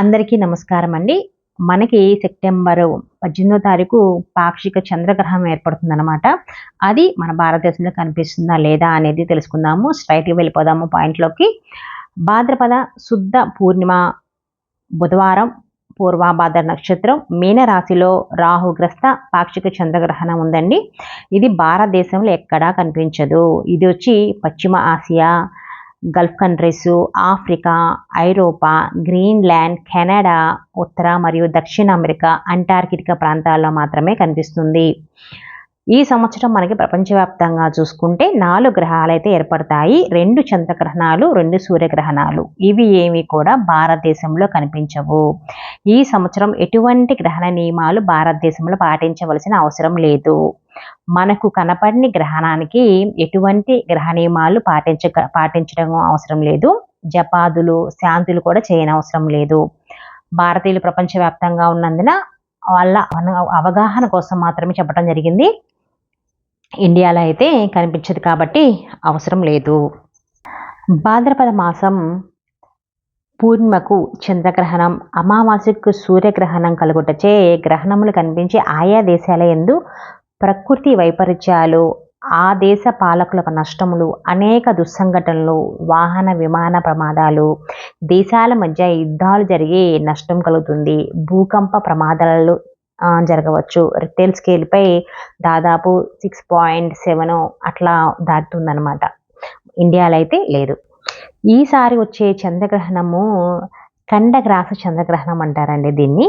అందరికీ నమస్కారం అండి. మనకి సెప్టెంబర్ పద్దెనిమిదో తారీఖు పాక్షిక చంద్రగ్రహణం ఏర్పడుతుందన్నమాట. అది మన భారతదేశంలో కనిపిస్తుందా లేదా అనేది తెలుసుకుందాము. స్ట్రైట్గా వెళ్ళిపోదాము పాయింట్లోకి భాద్రపద శుద్ధ పూర్ణిమ బుధవారం పూర్వాభాద్ర నక్షత్రం మీనరాశిలో రాహుగ్రస్త పాక్షిక చంద్రగ్రహణం ఉందండి. ఇది భారతదేశంలో ఎక్కడా కనిపించదు. ఇది వచ్చి పశ్చిమ ఆసియా గల్ఫ్ కంట్రీస్ ఆఫ్రికా ఐరోపా గ్రీన్లాండ్ కెనడా ఉత్తర మరియు దక్షిణ అమెరికా అంటార్కిటికా ప్రాంతాల్లో మాత్రమే కనిపిస్తుంది. ఈ సంవత్సరం మనకి ప్రపంచవ్యాప్తంగా చూసుకుంటే నాలుగు గ్రహాలు అయితే ఏర్పడతాయి. రెండు చంద్రగ్రహణాలు రెండు సూర్యగ్రహణాలు. ఇవి ఏమి కూడా భారతదేశంలో కనిపించవు. ఈ సంవత్సరం ఎటువంటి గ్రహణ నియమాలు భారతదేశంలో పాటించవలసిన అవసరం లేదు. మనకు కనపడిన గ్రహణానికి ఎటువంటి గ్రహ నియమాలు పాటించ పాటించడం అవసరం లేదు. జపాదులు శాంతులు కూడా చేయనవసరం లేదు. భారతీయులు ప్రపంచవ్యాప్తంగా ఉన్నందున వాళ్ళ అవగాహన కోసం మాత్రమే చెప్పడం జరిగింది. ఇండియాలో అయితే కనిపించదు కాబట్టి అవసరం లేదు. భాద్రపద మాసం పూర్ణిమకు చంద్రగ్రహణం అమావాస్యకు సూర్యగ్రహణం కలుగుటచే గ్రహణములు కనిపించి ఆయా దేశాల ఎందు ప్రకృతి వైపరీత్యాలు ఆ దేశ పాలకులకు నష్టములు అనేక దుస్సంఘటనలు వాహన విమాన ప్రమాదాలు దేశాల మధ్య యుద్ధాలు జరిగి నష్టం కలుగుతుంది. భూకంప ప్రమాదాలలో జరగవచ్చు. రిటైల్ స్కేల్పై దాదాపు సిక్స్ పాయింట్ సెవెన్ అట్లా దాటుతుందన్నమాట. ఇండియాలో అయితే లేదు. ఈసారి వచ్చే చంద్రగ్రహణము ఖండగ్రాస చంద్రగ్రహణం అంటారండి దీన్ని.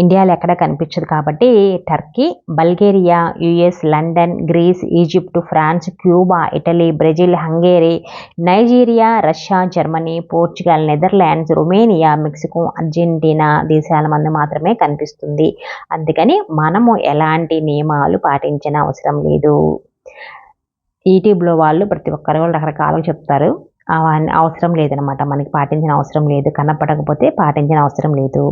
ఇండియాలో ఎక్కడ కనిపించదు కాబట్టి Turkey Bulgaria US London Greece Egypt France Cuba Italy Brazil Hungary Nigeria Russia Germany Portugal Netherlands Romania Mexico Argentina దేశాల మంది మాత్రమే కనిపిస్తుంది. అందుకని మనము ఎలాంటి నియమాలు పాటించిన అవసరం లేదు. యూట్యూబ్లో వాళ్ళు ప్రతి ఒక్కరు రకరకాలుగా చెప్తారు. అవన్నీ అవసరం లేదనమాట మనకి పాటించిన అవసరం లేదు. కనపడకపోతే పాటించిన అవసరం లేదు.